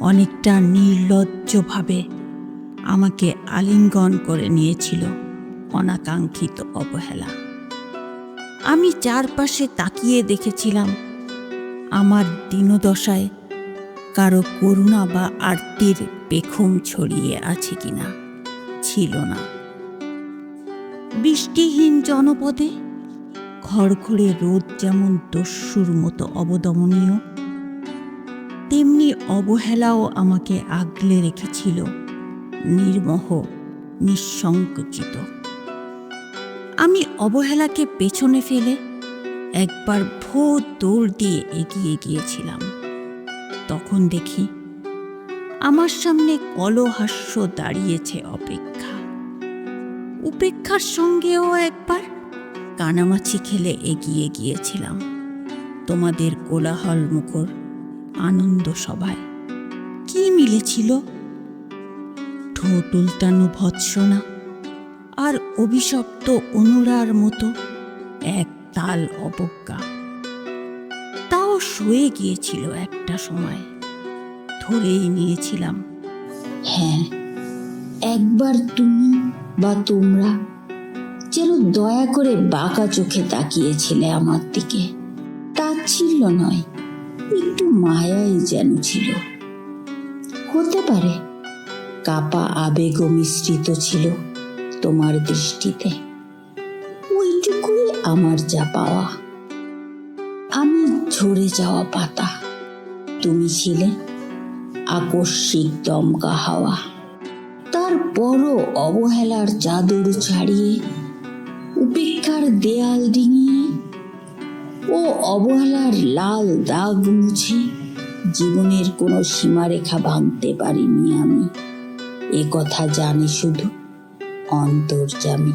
অনেকটা নির্লজ্জভাবে আমাকে আলিঙ্গন করে নিয়েছিল অনাকাঙ্ক্ষিত অবহেলা। আমি চারপাশে তাকিয়ে দেখেছিলাম আমার দিনদশায় কারও করুণা বা আরতির পেখম ছড়িয়ে আছে কিনা ছিল না। বৃষ্টিহীন জনপদে খড়খড়ে রোদ যেমন দস্যুর মতো অবদমনীয় অবহেলাও আমাকে আগলে রেখেছিল, নির্মহ, নিঃসংকোচিত। আমি অবহেলাকে পেছনে ফেলে একবার ভোর দৌড় দিয়ে এগিয়ে গিয়েছিলাম। তখন দেখি আমার সামনে কলহাস্য দাঁড়িয়েছে অপেক্ষা। উপেক্ষার সঙ্গেও একবার কানামাছি খেলে এগিয়ে গিয়েছিলাম। তোমাদের কোলাহল মুখর আনন্দ সভায়। কি মিলেছিল? ঠোঁট উল্টানো ভৎসনা আর অভিশপ্ত অনুরার মতো এক তাল অবজ্ঞা। তাও সয়ে গিয়েছিল একটা সময়। ধরেই নিয়েছিলাম হ্যাঁ একবার তুমি বা তোমরা যেন দয়া করে বাঁকা চোখে তাকিয়েছিলে আমার দিকে। তা ছিল নয়। মায়াই যেন ছিল। হতে পারে কাপা আবেগ মিশ্রিত ছিল তোমার দৃষ্টিতে। ওইটুকুই আমার যা পাওয়া। আমি ঝরে যাওয়া পাতা। তুমি ছিলে আকস্মিক দমকা হাওয়া। তারপরও অবহেলার চাদর ছাড়িয়ে উপেক্ষার দেয়াল ডিঙিয়ে ও অবহেলার লাল দাগ মুছে জীবনের কোনো সীমারেখা ভাঙতে পারিনি আমি। এ কথা জানি শুধু অন্তর্জামী।